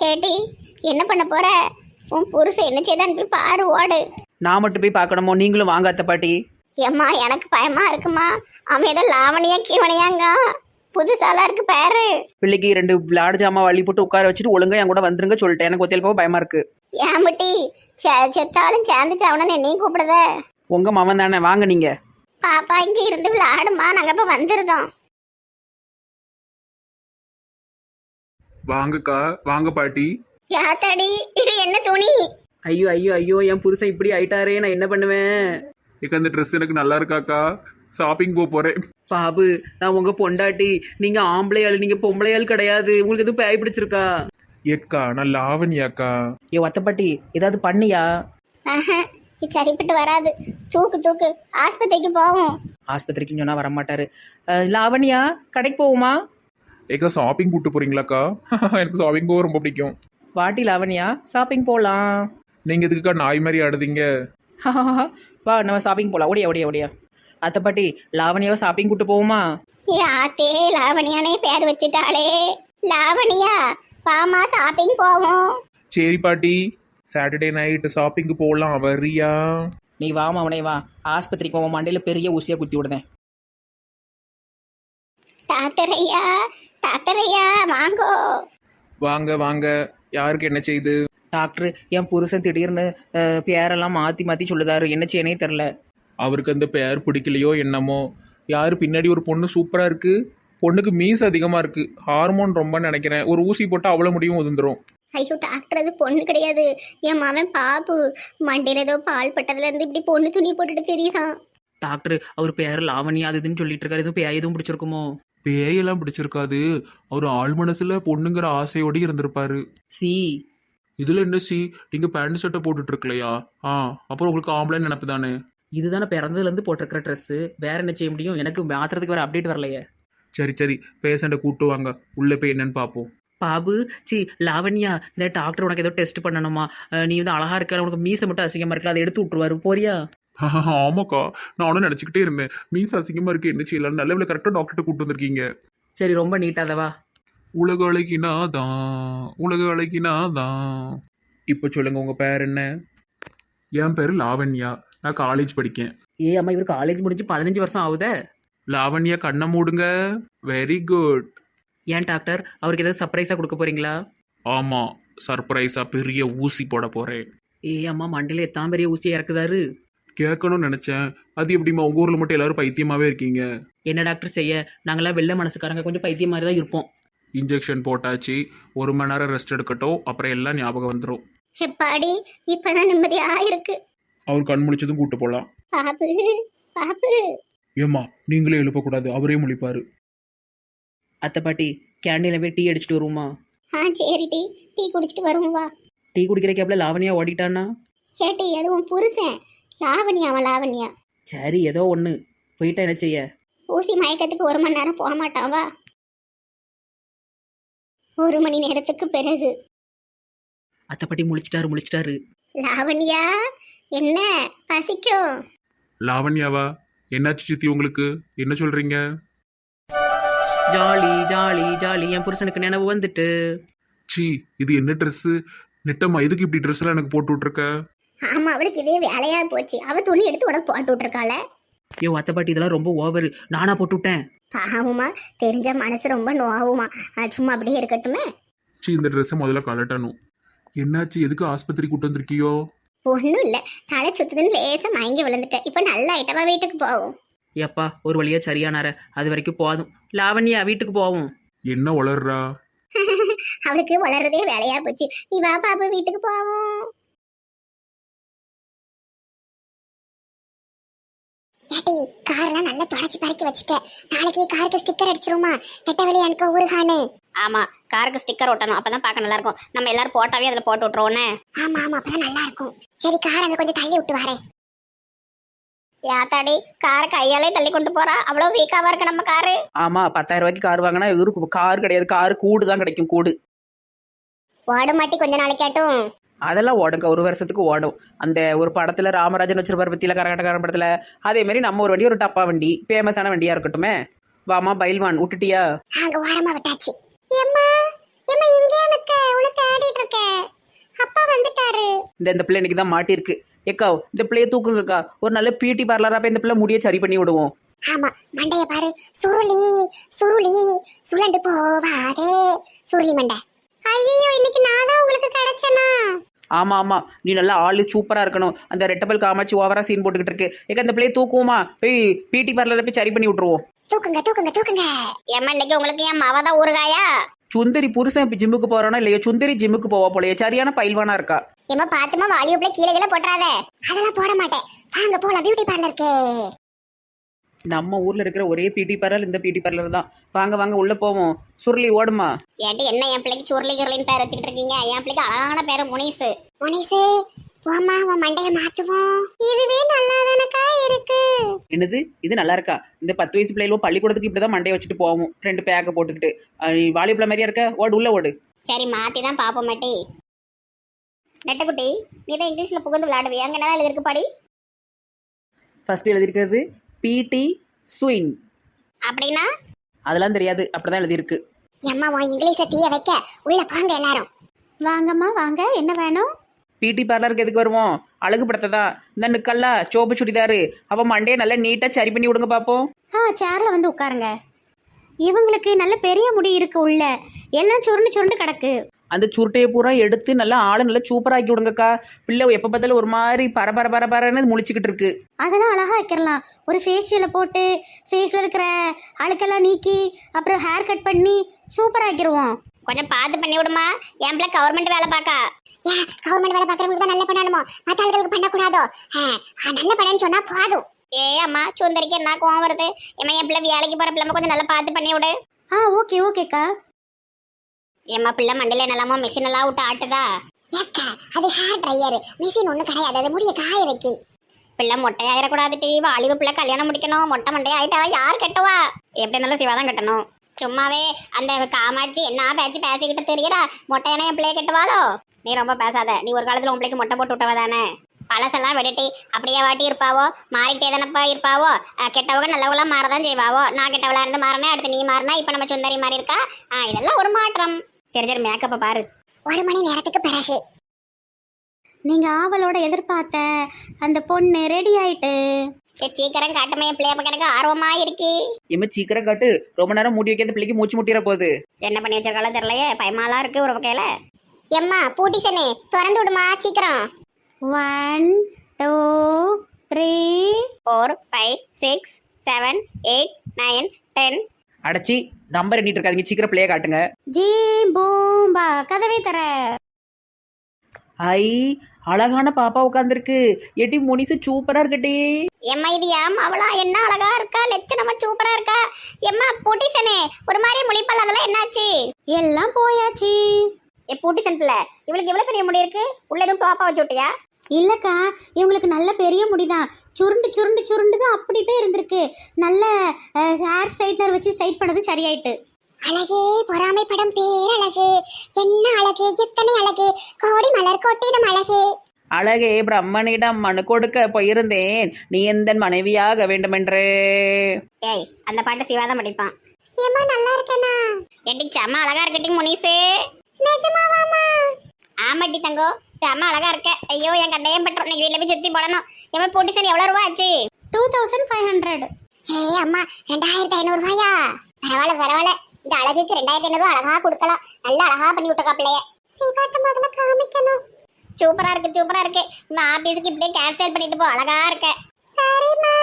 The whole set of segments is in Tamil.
கேட்டி என்ன பண்ண போற? உன் புருஷன் என்ன செய்தான் போய் பாரு ஓடு. நான் மட்டும் போய் பார்க்கணுமோ? நீங்களும் வாங்க அத்தை பாட்டி. ஏம்மா எனக்கு பயமா இருக்குமா? அவன் ஏதோ லாவணியா கீவனையாங்க புதுசாலாம் இருக்கு பேரு. பிள்ளைக்கு ரெண்டு விளையாடு ஜாமா வழி போட்டு உட்கார வச்சுட்டு ஒழுங்கா என் கூட வந்துருங்க சொல்லிட்டேன். எனக்கு ஒத்தையில் போக பயமா இருக்கு. ஏன் முட்டி செ- செத்தாலும் சேர்ந்து சாவணும்னு என்னையும் கூப்பிடுத? உங்க மாமன் தானே வாங்க நீங்க. பாப்பா இங்க இருந்து விளையாடுமா? நாங்க இப்ப வந்துருந்தோம் வாங்கக்கா வாங்க பாட்டி. யாத்தாடி இது என்ன துணி? ஐயோ ஐயோ ஐயோ என் புருஷன் இப்படி ஆயிட்டாரே நான் என்ன பண்ணுவேன்? ஏக்கா இந்த ட்ரெஸ் எனக்கு நல்லா இருக்காக்கா. ஷாப்பிங் போக போறேன். பாபு நான் உங்க பொண்டாட்டி. நீங்க ஆம்பளையாள் நீங்க பொம்பளையாள் கிடையாது. உங்களுக்கு எதுவும் பேய் பிடிச்சிருக்கா? ஏக்கா நான் லாவணியாக்கா. ஏ ஒத்தப்பாட்டி ஏதாவது பண்ணியா? இது சரிப்பட்டு வராது. தூக்கு தூக்கு. ஆஸ்பத்திரிக்கு போவோம். ஆஸ்பத்திரிக்கு சொன்னா வரமாட்டாரு. அஹ், லாவண்யா கடைக்கு போவோமா? ஏக்கா ஷாப்பிங் கூட்டு போறீங்களாக்கா? எனக்கு ஷாப்பிங் போக ரொம்ப பிடிக்கும். வாட்டி லாவண்யா ஷாப்பிங் போகலாம் நீங்க எதுக்குக்கா நாய் மாதிரி ஆடுதீங்க? வா நம்ம ஷாப்பிங் போகலாம் ஓடியா ஓடியா ஓடியா. அத்தை பாட்டி லாவண்யாவை ஷாப்பிங் கூட்டு போவோமா? ஏ ஆத்தே லாவணியானே பேர் வச்சுட்டாளே. லாவணியா வாமா ஷாப்பிங் போவோம். சரி பாட்டி. சாட்டர்டே நைட் ஷாப்பிங்க்கு போகலாம் வரியா நீ வாமா அவனே வா. ஆஸ்பத்திரிக்கு போவோம். மண்டையில் பெரிய ஊசியாக குத்தி விடுதேன். டாக்டர் ஐயா டாக்டர் ஐயா வாங்கோ. வாங்க வாங்க. யாருக்கு என்ன செய்யுது டாக்டர் என் புருஷன் திடீர்னு அஹ், பேரெல்லாம் மாற்றி மாற்றி சொல்லுதாரு. என்ன செய்யனே தெரில. அவருக்கு அந்த பேர் பிடிக்கலையோ என்னமோ. யாரு பின்னாடி ஒரு பொண்ணு சூப்பரா இருக்கு. பொண்ணுக்கு மீஸ் அதிகமா இருக்கு. ஹார்மோன் ரொம்ப நினைக்கிறேன். ஒரு ஊசி போட்டா அவ்வளவு முடியும் உதிர்ந்துரும். ஐயோ டாக்டர் அது பொண்ணு கிடையாது. என் மவன் பாபு. மண்டையில ஏதோ பால் பட்டதுல இருந்து இப்படி பொண்ணு துணி போட்டுட்டு தெரியுதான். டாக்டர் அவர் பேர் லாவணி அது இதுன்னு சொல்லிட்டு இருக்காரு. எதுவும் பேய் எதுவும் பிடிச்சிருக்குமோ. பேயெல்லாம் பிடிச்சிருக்காது. அவர் ஆள் மனசுல பொண்ணுங்கிற ஆசையோட இருந்திருப்பாரு. சி. இதுல என்ன சி? நீங்க பேண்ட் ஷர்ட்டை போட்டுட்டு இருக்கலையா ஆ அப்புறம் உங்களுக்கு ஆம்பளை நினப்பு தானே? இதுதானே பிறந்ததுலேருந்து போட்டிருக்கிற ட்ரெஸ்ஸு. வேற என்ன செய்ய முடியும்? எனக்கு மாத்துறதுக்கு வேறு அப்டேட் வரலையே. சரி சரி. பேஷண்ட்டை கூட்டு வாங்க. உள்ள போய் என்னன்னு பார்ப்போம். பாபு சி லாவண்யா இந்த டாக்டர் உனக்கு ஏதோ டெஸ்ட் பண்ணணுமா? அஹ், நீ வந்து அழகா இருக்க உனக்கு மீசை மட்டும் அசிங்கமா இருக்கல அதை எடுத்து விட்டுருவாரு. போறியா? ஆமாக்கா. நானும் நினச்சிக்கிட்டே இருந்தேன். மீஸ் அசிங்கமா இருக்கு என்ன செய்யலாம்? நல்ல வேலை கரெக்டாக டாக்டர்கிட்ட கூட்டு வந்திருக்கீங்க. சரி ரொம்ப நீட்டாதவா உலக அழகினா தான் உலக அழகினா தான் இப்போ சொல்லுங்க உங்க பேர் என்ன? என் பேர் லாவண்யா. நான் காலேஜ் படிக்கேன். ஏ அம்மா இவர் காலேஜ் முடிஞ்சு பதினஞ்சு வருஷம் ஆகுதே? லாவண்யா கண்ணை மூடுங்க. வெரி குட் ஏன் டாக்டர் அவருக்கு ஏதாவது சர்ப்ரைஸாக கொடுக்க போறீங்களா? ஆமா சர்ப்ரைஸா பெரிய ஊசி போட போறேன். ஏ அம்மா மண்டையில் எத்தான் பெரிய ஊசியை இறக்குதாரு? கேட்கணும்னு நினைச்சேன். அது எப்படிம்மா? உங்க ஊர்ல மட்டும் எல்லாரும் பைத்தியமாவே இருக்கீங்க. என்ன டாக்டர் செய்ய? நாங்களாம் வெள்ளை மனசுக்காரங்க. கொஞ்சம் பைத்தியம் மாதிரி தான் இருப்போம். இன்ஜெக்ஷன் போட்டாச்சு. ஒரு மணி நேரம் ரெஸ்ட் எடுக்கட்டும். அப்புறம் எல்லாம் ஞாபகம் வந்துடும் எப்பாடி இப்பதான் நிம்மதியா இருக்கு. அவர் கண் முழிச்சதும் கூட்டு போகலாம் பாபு பாபு. ஏம்மா நீங்களே எழுப்பக்கூடாது. அவரே முழிப்பாரு. அத்தை பாட்டி கேண்டீனில் போய் டீ அடிச்சிட்டு வருவோமா? ஆ சரி டீ. டீ குடிச்சிட்டு வருவோம் வா. டீ குடிக்கிற கேப்ல லாவணியா ஓடிட்டானா கேட்டி அது உன் புருஷன். லாவணியாவன் லாவணியா. சரி ஏதோ ஒன்று போயிட்டா என்ன செய்ய? ஊசி மயக்கத்துக்கு ஒரு மணி நேரம் போக மாட்டான் வா. ஒரு மணி நேரத்துக்கு பிறகு. அத்தை பாட்டி முழிச்சிட்டாரு முழிச்சிட்டாரு. லாவண்யா என்ன? பசிக்கும் லாவண்யாவா? என்னாச்சு சித்தி உங்களுக்கு? என்ன சொல்றீங்க? Jolly jolly jolly. என் புருஷனுக்கு நினைவு வந்துட்டு. சி இது என்ன ட்ரெஸ்ஸு நெட்டம்மா எதுக்கு இப்படி ட்ரெஸ் எல்லாம் எனக்கு போட்டு விட்ருக்க ஆமா அவளுக்கு இதே வேலையா போச்சு. அவ துணி எடுத்து உனக்கு போட்டு விட்டுருக்காள. ஐயோ அத்தை பாட்டி இதெல்லாம் ரொம்ப ஓவர் நானா போட்டு விட்டேன். பாவமா தெரிஞ்ச மனசு ரொம்ப நோவுமா. அஹ் சும்மா அப்படியே இருக்கட்டுமே. சி இந்த ட்ரெஸ்ஸை முதல்ல கலட்டணும் என்னாச்சு? எதுக்கு ஆஸ்பத்திரி கூட்டு வந்திருக்கியோ? ஒன்றும் இல்லை. தலை சுத்துதுன்னு லேசா மயங்கி விழுந்துட்டேன். இப்போ நல்லா ஆயிட்டவா வீட்டுக்கு போவோம். ஏப்பா ஒரு வழியா சரியானார. அது வரைக்கும் போதும். லாவண்யா வீட்டுக்கு போவோம். என்ன வளர்றா அவளுக்கு வளர்றதே வேலையா போச்சு. நீ வா பாபு வீட்டுக்கு போவோம். ஏட்டி கார்லாம் நல்லா தொடச்சி பறக்கி வச்சுட்டேன் நாளைக்கு காருக்கு ஸ்டிக்கர் அடிச்சிருமா நெட்ட வெளியே எனக்கு ஊருகானு ஆமா காருக்கு ஸ்டிக்கர் ஒட்டணும். அப்பதான் பார்க்க நல்லா இருக்கும் நம்ம எல்லாரும் போட்டாவே அதுல போட்டு விட்டுருவோன்னு ஆமா ஆமா அப்பதான் நல்லா இருக்கும் சரி கார் அங்க கொஞ்சம் தள்ளி விட்டு வரேன். யாத்தாடி காரை கையாலே தள்ளி கொண்டு போறா? அவ்வளவு வீக்காவா இருக்கு நம்ம காரு? ஆமா பத்தாயிரம் ரூபாய்க்கு கார் வாங்கினா இவருக்கு கார் கிடையாது. கார் கூடு தான் கிடைக்கும் கூடு. ஓட மாட்டி கொஞ்ச நாளைக்காட்டும் அதெல்லாம் ஓடுங்க. ஒரு வருஷத்துக்கு ஓடும். அந்த ஒரு படத்துல ராமராஜன் வச்சிருப்பார் பத்தியில கரகாட்டக்காரன் படத்துல. அதே மாதிரி நம்ம ஒரு வண்டி ஒரு டப்பா வண்டி ஃபேமஸான வண்டியா இருக்கட்டுமே. வாமா பைல்வான் விட்டுட்டியா அங்க ஓரமா விட்டாச்சு. ஏம்மா? ஏம்மா இங்க எனக்கு உனக்கு விளையாடிட்டு இருக்கேன். அப்பா வந்துட்டாரு. இந்த இந்த பிள்ளை இன்னைக்கு தான் மாட்டிருக்கு. ஏக்கா இந்த பிள்ளைய தூக்குங்கக்கா. ஒரு நல்ல பியூட்டி பார்லராக போய் இந்த பிள்ளை முடிய சரி பண்ணி விடுவோம். ஆமா மண்டைய பாரு. சுருளி சுருளி சுழண்டு போவாதே. சுருளி மண்டை. ஐயோ இன்னைக்கு நான் தான் உங்களுக்கு கிடைச்சனா? ஆமாம் ஆமாம் நீ நல்லா ஆளு சூப்பராக இருக்கணும். அந்த ரெட்டபல் காமாச்சி ஓவராக சீன் போட்டுக்கிட்டு இருக்கு. ஏக்கா இந்த பிள்ளைய தூக்குவோமா? போய் பியூட்டி பார்லரில் போய் சரி பண்ணி விட்ருவோம் தூக்குங்க தூக்குங்க தூக்குங்க. ஏம்மா இன்னைக்கு உங்களுக்கு என் மவ தான் ஊறுகாயா? சுந்தரி புருஷன் இப்போ ஜிம்முக்கு போறானா இல்லையோ? சுந்தரி ஜிம்முக்கு போவா போலையே. சரியான பைல்வானா இருக்கா? ஏமா பாத்துமா வாலியுப்ல கீழே கீழே போட்டுறாத. அதெல்லாம் போட மாட்டேன். வாங்க போலாம் பியூட்டி பார்லருக்கு நம்ம ஊர்ல இருக்கிற ஒரே பியூட்டி பார்லர் இந்த பியூட்டி பார்லர் தான். வாங்க வாங்க உள்ள போவோம். சுருளி ஓடுமா? ஏன்ட்டு என்ன என் பிள்ளைக்கு சுருளி கிருளின்னு பேர் வச்சுக்கிட்டு இருக்கீங்க? என் பிள்ளைக்கு அழகான பேரு முனிசு. முனிசு போமா உன் மண்டைய மாத்துவோம். இதுவே நல்லா தானக்கா இருக்கு? என்னது? இது நல்லா இருக்கா? இந்த பத்து வயசு பிள்ளைகளும் பள்ளிக்கூடத்துக்கு இப்படிதான் மண்டையை வச்சுட்டு போவோம். ரெண்டு பேக்கை போட்டுக்கிட்டு. வாலிபுல மாதிரியா இருக்க? ஓடு உள்ள ஓடு. சரி மாத்தி தான் பாப்போம் மாட்டி. நெட்டக்குட்டி நீ தான் இங்கிலீஷ்ல புகுந்து விளையாடுவியா? அங்க என்ன எழுதிருக்கு படி? ஃபர்ஸ்ட் எழுதியிருக்கிறது பிடி ஸ்விங் அப்படின்னா? அதெல்லாம் தெரியாது. அப்படிதான் எழுதியிருக்கு. எம்மா உன் இங்கிலீஷ தீய வைக்க. உள்ள போங்க எல்லாரும். வாங்கம்மா வாங்க. என்ன வேணும்? பிடி பார்லருக்கு எதுக்கு வருவோம் அழகுபடுத்ததா? இந்த நிக்கல்லா சோப்பு சுடிதாரு. அவ மண்டையை நல்லா நீட்டாக சரி பண்ணி விடுங்க பார்ப்போம் ஆ சேர்ல வந்து உட்காருங்க. இவங்களுக்கு நல்ல பெரிய முடி இருக்கு உள்ள. எல்லாம் சுருண்டு சுருண்டு கிடக்கு. அந்த சுருட்டையை பூரா எடுத்து நல்லா ஆளை நல்லா சூப்பராக்கி விடுங்கக்கா. பிள்ளை எப்போ பார்த்தாலும் ஒரு மாதிரி பரபர பரபரன்னு முழிச்சுக்கிட்டு இருக்கு. அதெல்லாம் அழகா வைக்கிறலாம். ஒரு ஃபேஷியலை போட்டு ஃபேஸில் இருக்கிற அழுக்கெல்லாம் நீக்கி அப்புறம் ஹேர் கட் பண்ணி சூப்பர் ஆக்கிடுவோம் கொஞ்சம் பார்த்து பண்ணி விடுமா. என் பிள்ளை கவர்மெண்ட் வேலை பார்க்கா. ஏன் கவர்மெண்ட் வேலை பாக்குறவங்களுக்கு தான் நல்ல பண்ணணுமோ மத்த ஆளுகளுக்கு பண்ணக்கூடாதோ? நல்ல பண்ணன்னு சொன்னா போதும். ஏ அம்மா சுந்தரிக்கு என்ன கோவம் வருது? ஏம்மா என் பிள்ளை வேலைக்கு போகிற பிள்ளை கொஞ்சம் நல்லா பார்த்து பண்ணி விடு. ஆ ஓகே ஓகேக்கா ஏம்மா பிள்ளை மண்டல என்னலாமோ மிஷின் எல்லாம் விட்டு ஆட்டுதா? ஏக்கா அது ஹேர் ட்ரையர் மிஷின் ஒண்ணு கிடையாது. அது முடிய காய வைக்கி. பிள்ளை மொட்டையாயிடக்கூடாது டி வாலிபு பிள்ளை கல்யாணம் முடிக்கணும். மொட்டை மண்டைய ஆயிட்டா யார் கட்டுவா? எப்படி இருந்தாலும் சிவா தான் கட்டணும். சும்மாவே அந்த காமாட்சி என்ன பேச்சு பேசிக்கிட்டு தெரியுதா மொட்டையான என் பிள்ளைய கட்டுவாளோ? நீ ரொம்ப பேசாத. நீ ஒரு காலத்துல உன் பிள்ளைக்கு மொட்டை போட்டு விட்டவ தானே? பழசெல்லாம் விடட்டி அப்படியே வாட்டி இருப்பாவோ? மாறிட்டே தானப்பா இருப்பாவோ கெட்டவங்க நல்லவங்களா மாறதான் செய்வாவோ? நான் கெட்டவளா இருந்து மாறினேன் அடுத்து நீ மாறினா இப்போ நம்ம சுந்தரி மாறி இருக்கா? ஆ இதெல்லாம் ஒரு மாற்றம். சரி சரி மேக்கப்பை பாரு. ஒரு மணி நேரத்துக்கு பிறகு. நீங்க ஆவலோட எதிர்பார்த்த அந்த பொண்ணு ரெடி ஆயிட்டு. சீக்கிரம் காட்டுமே பிள்ளைய எனக்கு ஆர்வமா இருக்கி. இம்மா சீக்கிரம் காட்டு. ரொம்ப நேரம் மூடி வைக்காத பிள்ளைக்கு மூச்சு முட்டிட போகுது. என்ன பண்ணி வச்சிருக்காலும் தெரியலையே பயமாலாம் இருக்கு ஒரு வகையில எம்மா பூட்டிசனு திறந்து விடுமா சீக்கிரம். One two three four five six seven eight nine ten அடைச்சி நம்பர் எண்ணிட்டு இருக்காதீங்க. சீக்கிரம் பிள்ளைய காட்டுங்க. ஜி பூம்பா கதவை தர ஐ அழகான பாப்பா உட்காந்துருக்கு எட்டி முனிசு சூப்பரா இருக்கட்டி. எம்மா இது ஏம் அவளா என்ன அழகா இருக்கா? லட்சணமா சூப்பரா இருக்கா? எம்மா பூட்டிசனே ஒரு மாதிரி முழிப்பல் அதெல்லாம் என்னாச்சு? எல்லாம் போயாச்சு. ஏ பூட்டிசன் பிள்ளை இவளுக்கு எவ்வளவு பெரிய முடி இருக்கு? உள்ள எதுவும் டோப்பா வச்சு விட்டியா? இல்லக்கா இவங்களுக்கு நல்ல பெரிய முடிதான். சுருண்டு சுருண்டு சுருண்டு தான் அப்படி போய் இருந்திருக்கு. நல்ல ஹேர் ஸ்ட்ரைட்னர் வச்சு ஸ்ட்ரைட் பண்ணது சரியாயிட்டு. அழகே பொறாமை படம் பேரழகு என்ன அழகு? எத்தனை அழகு? கோடி மலர் கொட்டிடும் அழகு. அழகே பிரம்மனிடம் மனு கொடுக்க போயிருந்தேன். நீ எந்த மனைவியாக வேண்டுமென்றே? ஏய் அந்த பாட்டு சிவாதான் படிப்பான். ஏம்மா நல்லா இருக்கேனா எட்டி செம்ம அழகா இருக்கட்டி முனிசு. நிஜமாவாமா ஆமாட்டி தங்கோ. செம்ம அழகா இருக்க. ஐயோ என் கண்டையும் பெற்றோம் நீங்க வீட்டுல போய் சுத்தி போடணும். போட்டி சரி எவ்வளவு ரூபா ஆச்சு டூ தௌசண்ட் ஃபைவ் ஹண்ட்ரட் ஏய் அம்மா ரெண்டாயிரத்தி ஐநூறு ரூபாயா? பரவாயில்ல பரவாயில்ல. இந்த அழகுக்கு ரெண்டாயிரத்தி ஐநூறு ரூபாய் அழகா கொடுக்கலாம். நல்லா அழகா பண்ணி விட்டுருக்கா பிள்ளைய. சீப்பாட்ட முதல்ல காமிக்கணும். சூப்பரா இருக்கு சூப்பரா இருக்கு. இந்த ஆபீஸ்க்கு இப்படியே கேர் ஸ்டைல் பண்ணிட்டு போ. அழகா இருக்க. சரிம்மா.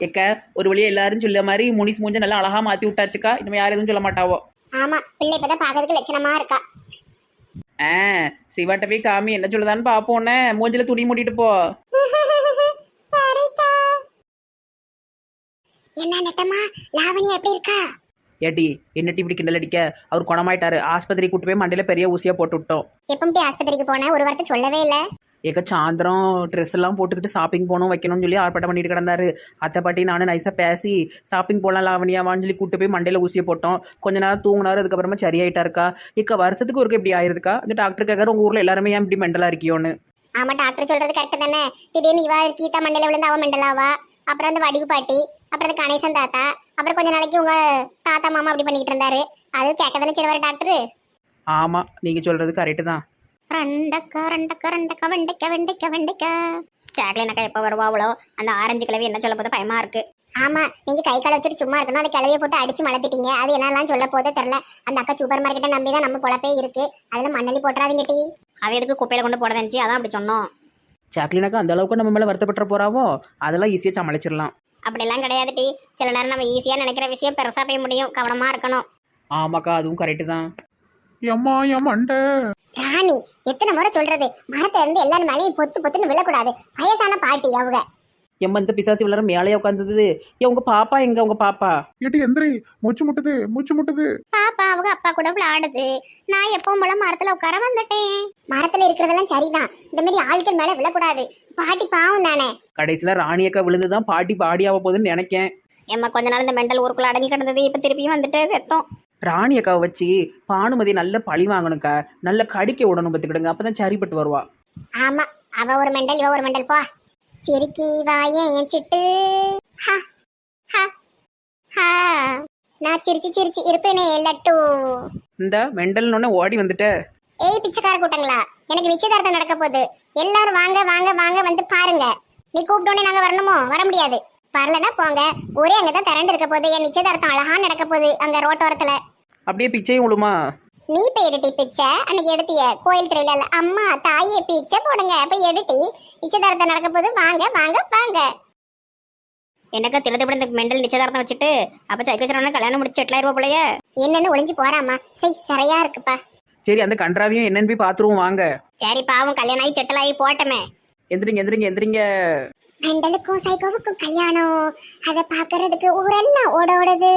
எக்க ஒரு வழியா எல்லாரும் சொல்ல மாதிரி முனிஸ் மூஞ்ச நல்லா அழகா மாத்தி விட்டாச்சுக்கா. இனிமே யாரும் எதுவும் சொல்ல மாட்டாவோ. ஆமா பிள்ளை இப்பதான் பாக்கிறதுக்கு லட்சணமா இருக்கா. ஆ சிவாட்ட போய் காமி என்ன சொல்லுதான்னு பாப்போன்னே மூஞ்சில துணி மூடிட்டு போ. என்ன நட்டமா லாவணி எப்படி இருக்கா? ஏட்டி என்னட்டி இப்படி கிண்டல் அடிக்க? அவர் குணமாயிட்டாரு. ஆஸ்பத்திரி கூட்டு போய் மண்டையில பெரிய ஊசியா போட்டு விட்டோம். எப்போ ஆஸ்பத்திரிக்கு போன ஒரு வாரத்தை சொல்லவே இல்ல. ஏக்க சாயந்தரம் ட்ரெஸ் எல்லாம் போட்டுக்கிட்டு ஷாப்பிங் போகணும் வைக்கணும்னு சொல்லி ஆர்ப்பாட்டம் பண்ணிட்டு கிடந்தாரு. அத்தை பாட்டி நானும் நைஸாக பேசி ஷாப்பிங் போகலாம் லாவணியாவான்னு சொல்லி கூட்டு போய் மண்டையில் ஊசியை போட்டோம். கொஞ்ச நேரம் தூங்கினாரு அதுக்கப்புறமா சரியாயிட்டாருக்கா இக்க வருஷத்துக்கு ஒருக்க இப்படி ஆயிருக்கா? இந்த டாக்டர் கேட்கற உங்கள் ஊரில் எல்லாருமே ஏன் இப்படி மெண்டலாக இருக்கியோன்னு. ஆமா டாக்டர் சொல்றது கரெக்ட் தானே. திடீர்னு இவா கீதா மண்டல விழுந்து அவ மண்டலாவா? அப்புறம் அந்த வடிவு பாட்டி அப்புறம் அந்த கணேசன் தாத்தா அப்புறம் கொஞ்ச நாளைக்கு உங்க தாத்தா மாமா அப்படி பண்ணிக்கிட்டு இருந்தாரு. அது கேட்க தானே சரி வர டாக்டர் ஆமாம் நீங்கள் சொல்கிறது கரெக்டு தான். ரெண்டக்கா ரெண்டக்கா ரெண்டக்கா வெண்டைக்கா வெண்டைக்கா வெண்டைக்கா. சாக்லேட் அக்கா எப்போ வருவாவளோ அந்த ஆரஞ்சு கிழவி என்ன சொல்ல போது பயமா இருக்கு. ஆமா நீங்க கை கால வச்சுட்டு சும்மா இருக்கணும். அந்த கிளவிய போட்டு அடிச்சு மலத்திட்டீங்க அது என்னெல்லாம் சொல்ல போதே தெரியல. அந்த அக்கா சூப்பர் மார்க்கெட்டை நம்பி தான் நம்ம பொழப்பே இருக்கு. அதுல மண்ணலி போட்டுறாதீங்க டி. அது எதுக்கு குப்பையில கொண்டு போட இருந்துச்சு அதான் அப்படி சொன்னோம். சாக்லினாக்கா அந்த அளவுக்கு நம்ம மேலே வருத்தப்பட்டுற போகிறாவோ அதெல்லாம் ஈஸியாக சமாளிச்சிடலாம். அப்படிலாம் கிடையாது டி. சில நேரம் நம்ம ஈஸியா நினைக்கிற விஷயம் பெருசா போய் முடியும். கவனமா இருக்கணும். ஆமாக்கா அதுவும் கரெக்டு தான். எம்மா என் மண்டை ராணி எத்தனை முறை சொல்றது? மரத்தை இருந்து எல்லாரும் மேலேயும் பொத்து பொத்துன்னு விழக்கூடாது. வயசான பாட்டி அவங்க எம்ம இந்த பிசாசு விளாட மேலேயே உட்காந்துது ஏ உங்கள் பாப்பா எங்க? உங்கள் பாப்பா. ஏட்டி எந்திரி. மூச்சு முட்டுது மூச்சு முட்டுது. பாப்பா அவங்க அப்பா கூட விளையாடுது. நான் எப்பவும் போல மரத்துல உட்கார வந்துட்டேன். மரத்துல இருக்கிறதெல்லாம் சரிதான். இந்த மாதிரி ஆட்கள் மேல விழக்கூடாது. பாட்டி பாவம் தானே. கடைசியில் ராணியக்கா விழுந்து தான் பாட்டி பாடியாக போகுதுன்னு நினைக்கேன். எம்மா கொஞ்ச நாள் இந்த மெண்டல் ஊருக்குள்ள அடங்கி கிடந்தது. இப்ப திருப்பியும் வந்துட்டு செத்தோம். ராணி அக்காவை வச்சு பானுமதி நல்ல பழி வாங்கணுக்கா நல்ல கடிக்க விடணும் பார்த்துக்கிடுங்க. அப்போ தான் சரிப்பட்டு வருவா. ஆமா அவ ஒரு மெண்டல் இவ ஒரு மெண்டல். போ. சிரிக்கி வாயே என் சிட்டு. ஹா, ஹா, ஹா. நான் சிரிச்சு சிரிச்சு இருப்பேனே லட்டு. இந்த மெண்டல்னு ஓடி வந்துட்ட. ஏய் பிச்சைக்கார கூட்டங்களா? எனக்கு நிச்சயதார்த்தம் நடக்க போகுது. எல்லாரும் வாங்க வாங்க வாங்க வந்து பாருங்க. நீ கூப்பிட்டோன்னே நாங்க வரணுமோ? வர முடியாது. வரலன்னா போங்க. ஒரே அங்கதான் திரண்டு இருக்க போகுது. என் நிச்சயதார்த்தம் அழகா நடக்க போகுது அங்க ரோட்டோரத்துல. அப்படியே பிச்சையும் விழுமா? நீ போய் எடுட்டி பிச்சை. அன்னைக்கு எடுத்திய கோயில் திருவிழால அம்மா தாயே பிச்சை போடுங்க. போய் எடுட்டி நிச்சயதார்த்தம் நடக்க போகுது வாங்க வாங்க வாங்க. என்னக்கா திருத்தப்பட இந்த மெண்டல் நிச்சயதார்த்தம் வச்சுட்டு அப்ப சைக்கேஸ்வரன கல்யாணம் முடிச்சு செட்டில் ஆயிருவா போலயே. என்னன்னு ஒளிஞ்சு போறாமா சரி சரியா இருக்குப்பா. சரி அந்த கன்றாவையும் என்னன்னு போய் பார்த்துருவோம் வாங்க. சரி பாவம் கல்யாணம் ஆகி செட்டில் ஆகி போட்டமே. எந்திரிங்க எந்திரிங்க எந்திரிங்க. மெண்டலுக்கும் சைக்கோவுக்கும் கல்யாணம். அதை பாக்குறதுக்கு ஊரெல்லாம் ஓட ஓடுது